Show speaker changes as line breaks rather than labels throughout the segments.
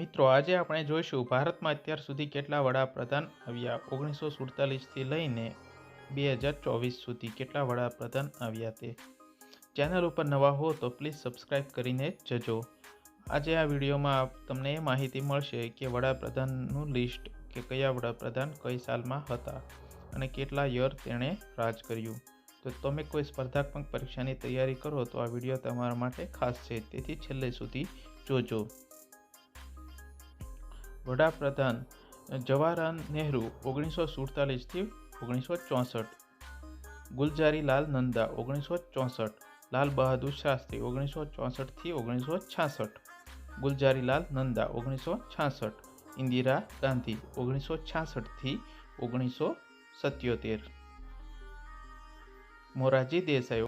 મિત્રો, આજે આપણે જોઈશું ભારતમાં અત્યાર સુધી કેટલા વડાપ્રધાન આવ્યા? ઓગણીસો સુડતાલીસથી લઈને બે હજાર ચોવીસ સુધી કેટલા વડાપ્રધાન આવ્યા તે? ચેનલ ઉપર નવા હો તો પ્લીઝ સબસ્ક્રાઈબ કરીને જજો. આજે આ વિડીયોમાં તમને એ માહિતી મળશે કે વડાપ્રધાનનું લિસ્ટ કે કયા વડાપ્રધાન કઈ સાલમાં હતા અને કેટલા યર તેણે રાજ કર્યું. તો તમે કોઈ સ્પર્ધાત્મક પરીક્ષાની તૈયારી કરો તો આ વીડિયો તમારા માટે ખાસ છે. તેથી છેલ્લે સુધી જોજો. વડાપ્રધાન જવાહરલાલ નહેરુ ઓગણીસો સુડતાલીસથી ઓગણીસો ચોસઠ. ગુલજારીલાલ નંદા ઓગણીસો ચોસઠ. લાલ બહાદુર શાસ્ત્રી ઓગણીસો ચોસઠથી ઓગણીસો છાસઠ. ગુલજારીલાલ નંદા ઓગણીસો છાસઠ. ઇન્દિરા ગાંધી ઓગણીસો છાસઠથી ઓગણીસો સત્યોતેર. મોરારજી દેસાઈ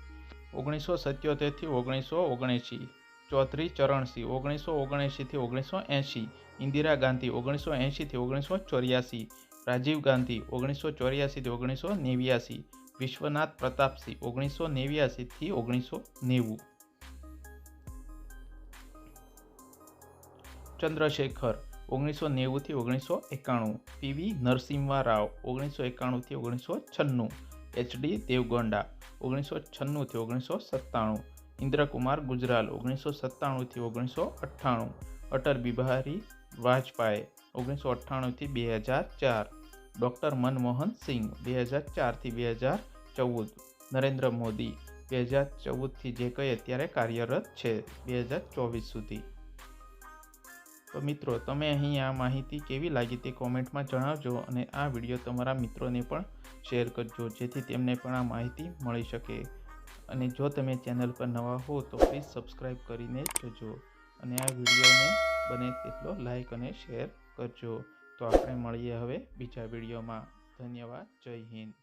ઓગણીસો સત્યોતેરથી ઓગણીસો ઓગણએંશી ચૌધરી ચરણસિંહ ઓગણીસો ઓગણએંશીથી ઓગણીસો એંશી. ઇન્દિરા ગાંધી, ઓગણીસો એંશીથી ઓગણીસો ચોર્યાસી. રાજીવ ગાંધી, ઓગણીસો ચોર્યાસીથી ઓગણીસો નેવ્યાસી. વિશ્વનાથ પ્રતાપસિંહ ઓગણીસો નેવ્યાસીથી ઓગણીસો નેવું. ચંદ્રશેખર, ઓગણીસો નેવુંથી ઓગણીસો એકાણું. પીવી નરસિંહા રાવ, ઓગણીસો એકાણુંથી ઓગણીસો છન્નું. એચડી દેવગોંડા, ઓગણીસો છન્નુંથી ઓગણીસો સત્તાણું. ઇન્દ્રકુમાર ગુજરાલ, ઓગણીસો સત્તાણુંથી ઓગણીસો અઠ્ઠાણું. અટલ બિહારી વાજપાઈ, ઓગણીસો અઠ્ઠાણુંથી બે હજાર ચાર. ડૉક્ટર મનમોહન સિંહ બે હજાર ચારથી બે હજાર ચૌદ. નરેન્દ્ર મોદી, બે હજાર ચૌદથી જે કંઈ અત્યારે કાર્યરત છે, બે હજાર ચોવીસ સુધી. તો મિત્રો, તમે અહીં આ માહિતી કેવી લાગી તે કોમેન્ટમાં જણાવજો અને આ વીડિયો તમારા મિત્રોને પણ શેર કરજો, જેથી તેમને પણ આ માહિતી મળી શકે. અને જો તમે ચેનલ પર નવા હો તો પ્લીઝ સબસ્ક્રાઈબ કરીને જજો અને આ વિડીયોને બને તેટલો લાઈક અને શેર કરજો. તો આપણે મળીએ હવે બીજા વિડીયોમાં. ધન્યવાદ. જય હિન્દ.